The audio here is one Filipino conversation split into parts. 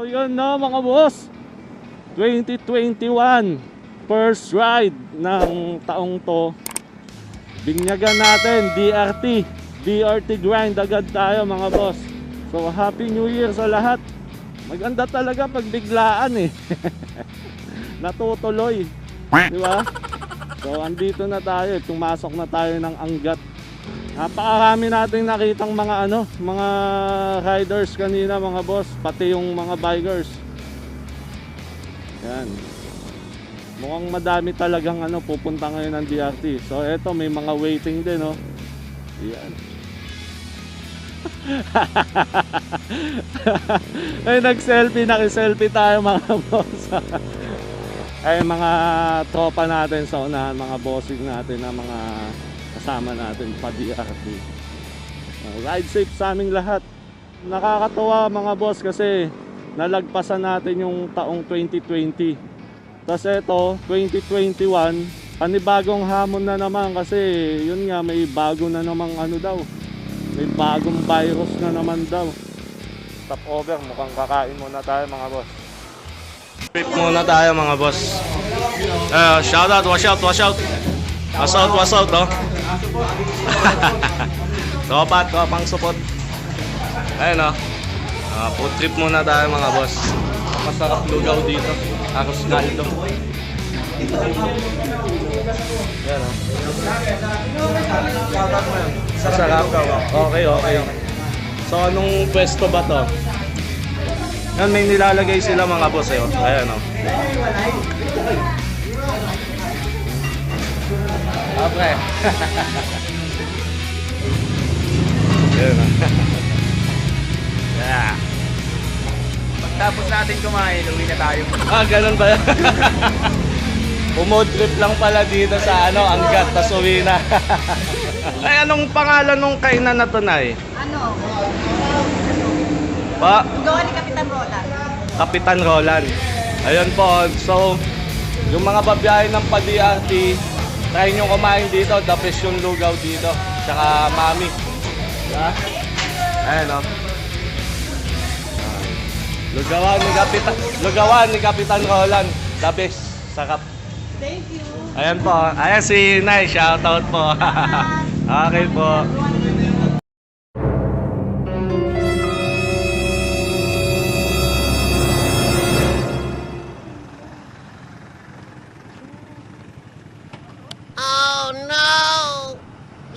So yun no mga boss? 2021 First ride ng taong to. Binyagan natin DRT DRT grind agad tayo mga boss. So Happy New Year sa lahat. Maganda talaga pag biglaan eh. Natutuloy. Di ba? So andito na tayo. Pumasok na tayo ng anggat Napakarami nating nakitang mga ano, mga riders kanina mga boss, pati yung mga bikers. Yan. Mukhang madami talagang ano pupunta ngayon ng DRT. So eto may mga waiting din oh. Yan. Ay nag-selfie, naki-selfie tayo mga boss. Ay mga tropa natin sa unahan, mga bossing natin na mga kasama natin pa DRT. Uh, ride safe sa aming lahat. Nakakatawa mga boss kasi nalagpasan natin yung taong 2020. Tapos ito, 2021, panibagong hamon na naman kasi yun nga may bago na namang ano daw. May bagong virus na naman daw. Stop over, mukhang kakain muna tayo mga boss. Trip muna tayo mga boss. Uh, shout out, wash out, wash out. Wash out, wash out, oh. Tropa, tropang support. Ayun, oh. Ah, food trip muna tayo mga boss. Masarap lugaw dito. Arroz caldo. Yan, oh. Masarap. Okay, okay. So, anong pwesto ba to? Yan, may nilalagay sila mga boss, eh. oh. Ayan, Yan, oh. yeah. Pagtapos natin kumain, uwi na tayo. Ah, ganun ba yan? Umod trip lang pala dito sa ano, Angat, tas uwi na. Ay, anong pangalan nung kainan na to, Nay? Ano? Pa, Gawa ni Kapitan Roland. Kapitan Roland. Ayun po, so, yung mga babiyahe ng pa-DRT, try nyo kumain dito, the best yung lugaw dito. Tsaka mami. Diba? Ayan o. Lugawan ni Kapitan, lugawan ni Kapitan Roland. The best. Sarap. Thank you. Ayan po. Ayan si Nay. Shoutout po. okay po.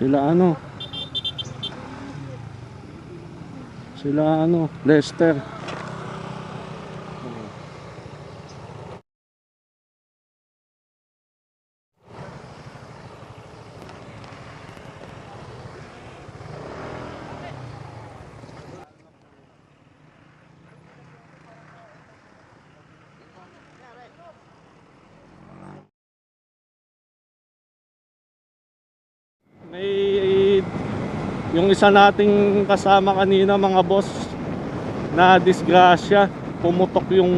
Sila ano? Sila ano? Lester. May yung isa nating kasama kanina mga boss na disgrasya pumutok yung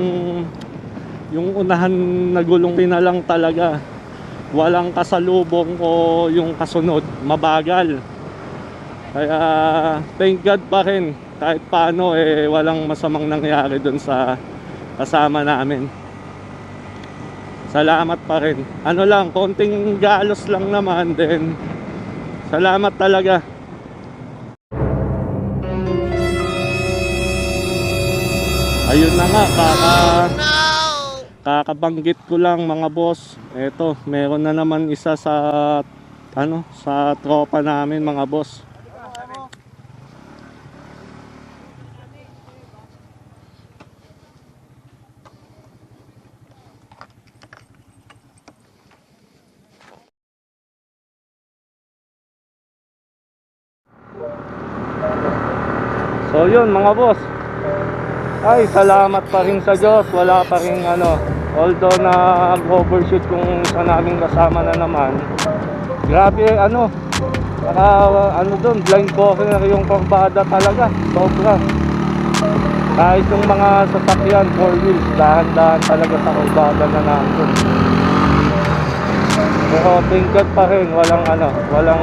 yung unahan na gulong na lang talaga. Walang kasalubong o yung kasunod mabagal. Kaya thank God pa rin. Kahit paano eh walang masamang nangyari dun sa kasama namin. Salamat pa rin. Ano lang konting galos lang naman then Salamat talaga. Ayun na nga, kaka kakabanggit ko lang mga boss. Eto, meron na naman isa sa ano, sa tropa namin mga boss. So yun mga boss. Ay, salamat pa rin sa Diyos. Wala pa rin ano. Although na overshoot kung sa naming kasama na naman. Grabe ano. Naka, ano doon, blind corner yung korbada talaga. Sobra. Kahit yung mga sasakyan, 4 wheels, dahan-dahan talaga sa korbada na nandun. Pero thank pa rin, walang ano, walang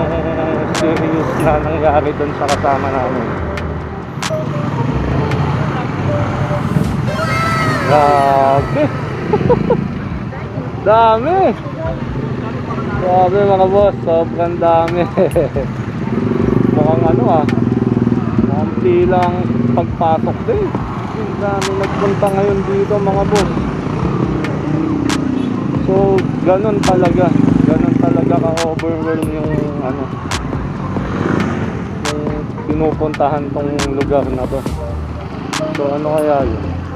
serious na nangyari doon sa kasama namin. Grabe. dami. Grabe mga boss, sobrang dami. Mukhang ano ah. Mukhang pilang pagpasok din. Ang dami nagpunta ngayon dito mga boss. So, ganun talaga. Ganun talaga ka-overwhelm yung ano yung pinupuntahan tong lugar na to. So, ano kaya yun?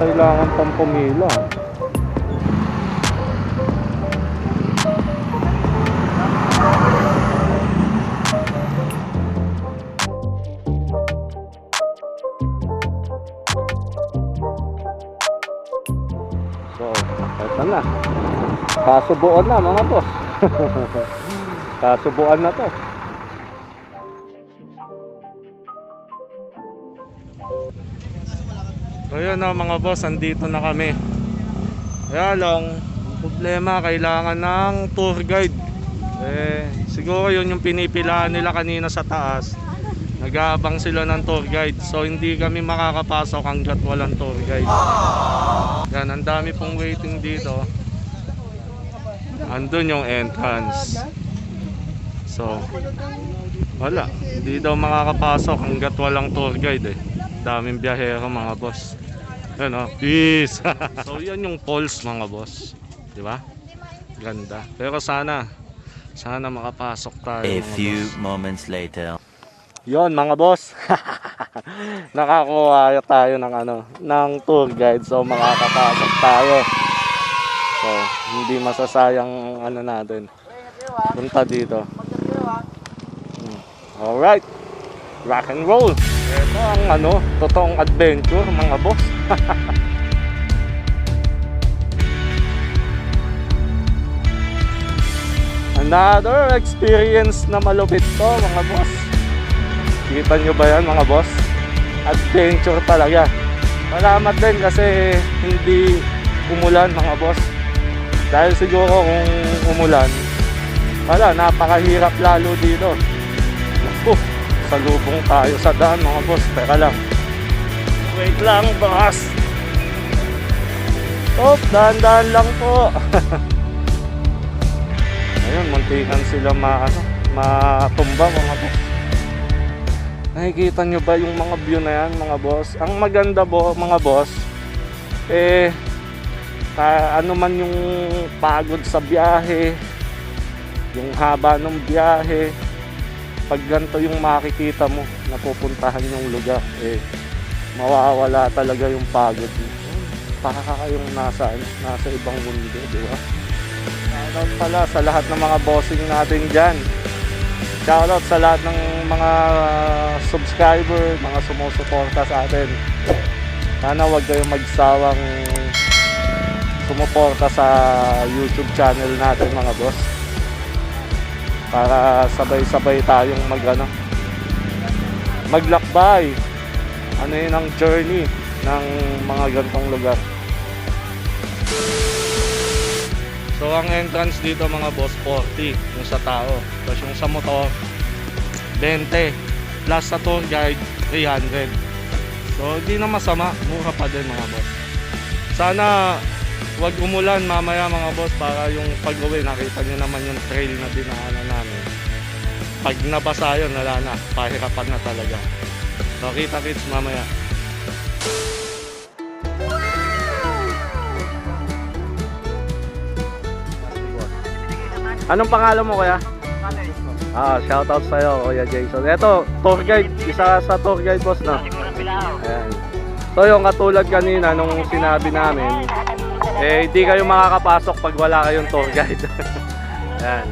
Kailangan pang pumila. So, eto na. Kasubuan na mga boss. Kasubuan na to. So yun na mga boss, andito na kami. Kaya lang, ang problema, kailangan ng tour guide. Eh, siguro yun yung pinipilaan nila kanina sa taas. Nag-aabang sila ng tour guide. So hindi kami makakapasok hanggat walang tour guide. Yan, ang dami pong waiting dito. Andun yung entrance. So, wala. Hindi daw makakapasok hanggat walang tour guide eh. Daming biyahero mga boss. Yan oh, peace. so yan yung falls mga boss. Di ba? Ganda. Pero sana, sana makapasok tayo A few boss. moments later. Yon mga boss. Nakakuha tayo ng ano, ng tour guide so makakapasok tayo. So, hindi masasayang ang ano natin. Punta dito. Hmm. Alright. Rock and roll. Ito ang ano, totoong adventure mga boss. Another experience na malupit to mga boss. Kita nyo ba yan mga boss? Adventure talaga. Salamat din kasi hindi umulan mga boss. Dahil siguro kung umulan, wala, napakahirap lalo dito. Naku, salubong tayo sa daan mga boss. Teka lang. Wait lang boss. Oh, dahan-dahan lang po. Ayun, muntikan sila ma, ano, matumba mga boss. Nakikita nyo ba yung mga view na yan mga boss? Ang maganda bo, mga boss, eh, ka, ano man yung pagod sa biyahe, yung haba ng biyahe, pag ganito yung makikita mo, napupuntahan yung lugar, eh, mawawala talaga yung pagod mo. Para kayong nasa, nasa ibang mundo, di ba? Shoutout pala sa lahat ng mga bossing natin dyan. Shoutout sa lahat ng mga subscriber, mga sumusuporta sa atin. Sana wag kayong magsawang sumuporta sa YouTube channel natin mga boss. Para sabay-sabay tayong mag ano, maglakbay. Ano yun ang journey ng mga gantong lugar. So ang entrance dito mga boss 40 yung sa tao. Tapos yung sa motor 20 plus sa tour guide 300. So hindi na masama, mura pa din mga boss. Sana wag umulan mamaya mga boss para yung pag-uwi nakita nyo naman yung trail na dinaanan namin. Pag nabasa yun, wala na. Pahirapan na talaga. So kita kits mamaya. Anong pangalan mo kuya? Ah, shoutout sa'yo, Kuya Jason. Ito, tour guide. Isa sa tour guide boss na. Ayan. So yung katulad kanina nung sinabi namin, eh hindi kayo makakapasok pag wala kayong tour guide. Ayan.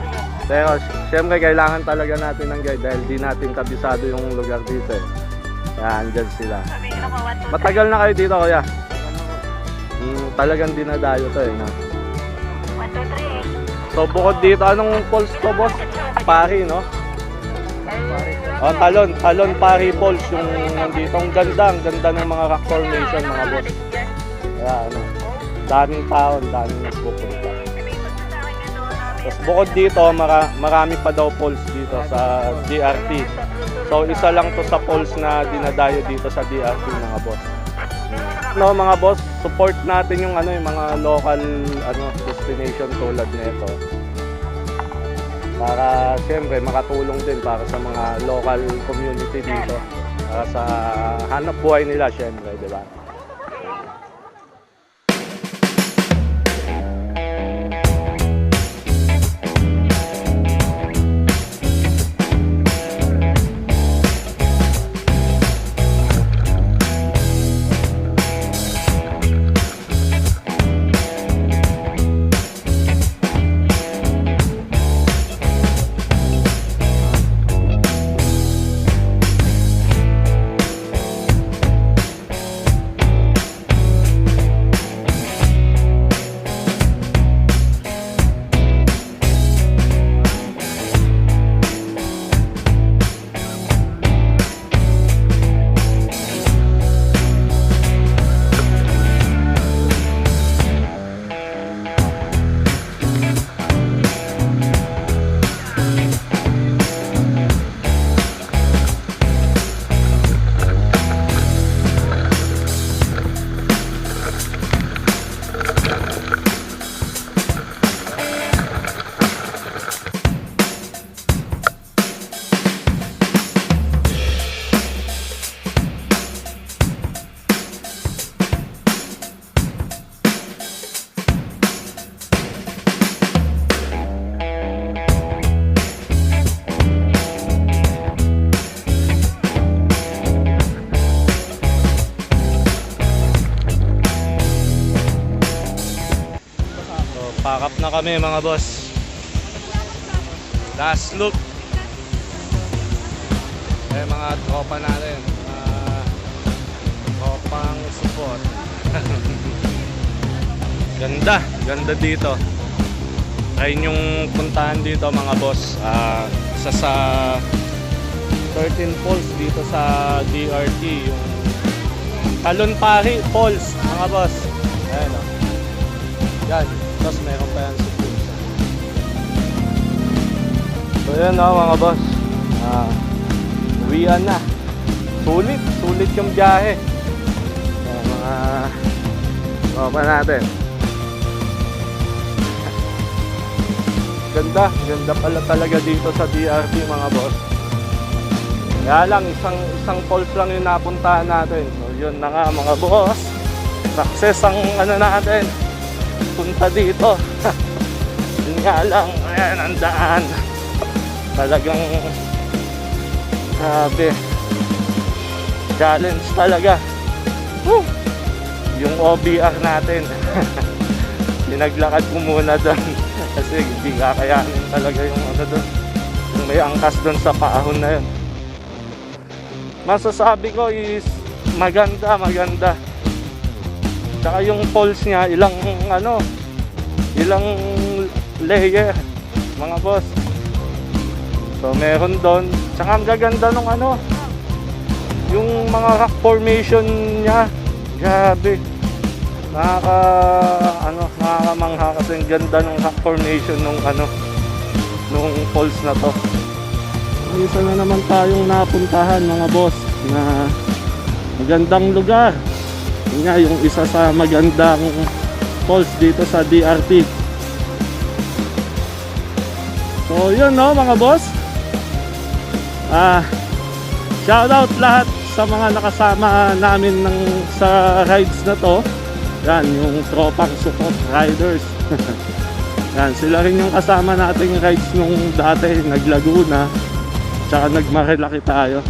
Pero syempre kailangan talaga natin ng guide dahil di natin kabisado yung lugar dito eh. Ayan, dyan sila. Matagal na kayo dito kuya? Hmm, talagang dinadayo to eh. No? So bukod dito, anong falls to boss? Pari, no? Oh, talon, talon pari falls yung nandito. Ang ganda, ang ganda ng mga rock formation mga boss. Kaya ano, daming tao, daming nagpupunta. Tapos bukod dito, mara, marami pa daw falls dito sa DRT. So isa lang to sa falls na dinadayo dito sa DRT mga boss. No mga boss, support natin yung ano yung mga local ano destination tulad nito. Para siyempre makatulong din para sa mga local community dito. Para sa hanap buhay nila siyempre, di ba? Pack na kami mga boss. Last look. Eh mga tropa natin. Mga tropang support. ganda, ganda dito. Try yung puntahan dito mga boss. Ah, isa sa 13 falls dito sa DRT yung Talon Falls mga boss. Ayan o. Yan. Tapos meron pa yan sa food. So yan o mga boss. Ah, uwian na. Sulit. Sulit yung biyahe. Yan, mga tropa natin. Ganda. Ganda pala talaga dito sa DRT mga boss. Kaya lang, isang, isang falls lang yung napuntahan natin. So yun na nga mga boss. Success ang ano natin punta dito. Yun nga lang, ayan ang daan. Talagang grabe. Challenge talaga. Woo! Yung OBR natin. Pinaglakad ko muna doon. Kasi hindi kakayanin talaga yung ano doon. Yung may angkas doon sa paahon na yun. Masasabi ko is maganda, maganda. Tsaka yung poles niya, ilang ano, ilang layer, mga boss. So meron doon. Tsaka ang gaganda nung ano, yung mga rock formation niya. Grabe. Nakaka, ano, nakakamangha kasi ang ganda nung rock formation nung ano, nung falls na to. Isa na naman tayong napuntahan mga boss na magandang lugar. Yun nga yung isa sa magandang falls dito sa DRT. So yun no mga boss. Ah, shout out lahat sa mga nakasama namin ng sa rides na to. Yan yung tropang support riders. Yan sila rin yung kasama nating rides nung dati naglaguna. Tsaka nagmarilaki tayo.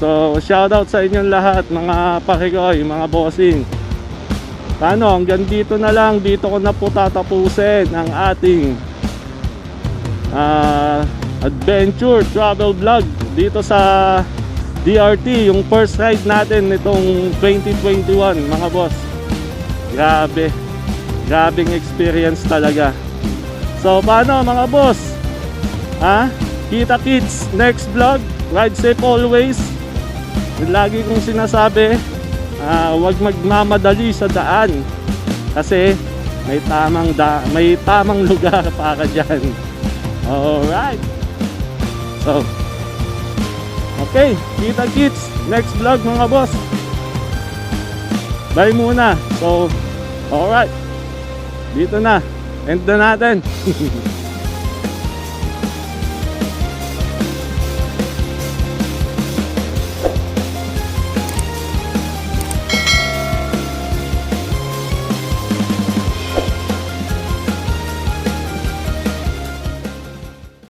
So, shoutout sa inyong lahat, mga pakikoy, mga bossing. Paano, hanggang dito na lang, dito ko na po tatapusin ang ating ah, adventure travel vlog dito sa DRT, yung first ride natin nitong 2021, mga boss. Grabe. Grabing experience talaga. So, paano mga boss? Ha? Kita kids, next vlog. Ride safe always. Lagi kong sinasabi, ah, huwag magmamadali sa daan. Kasi may tamang da may tamang lugar para diyan. Alright. So, Okay, kita kits. Next vlog mga boss. Bye muna. So, alright. Dito na. End na natin.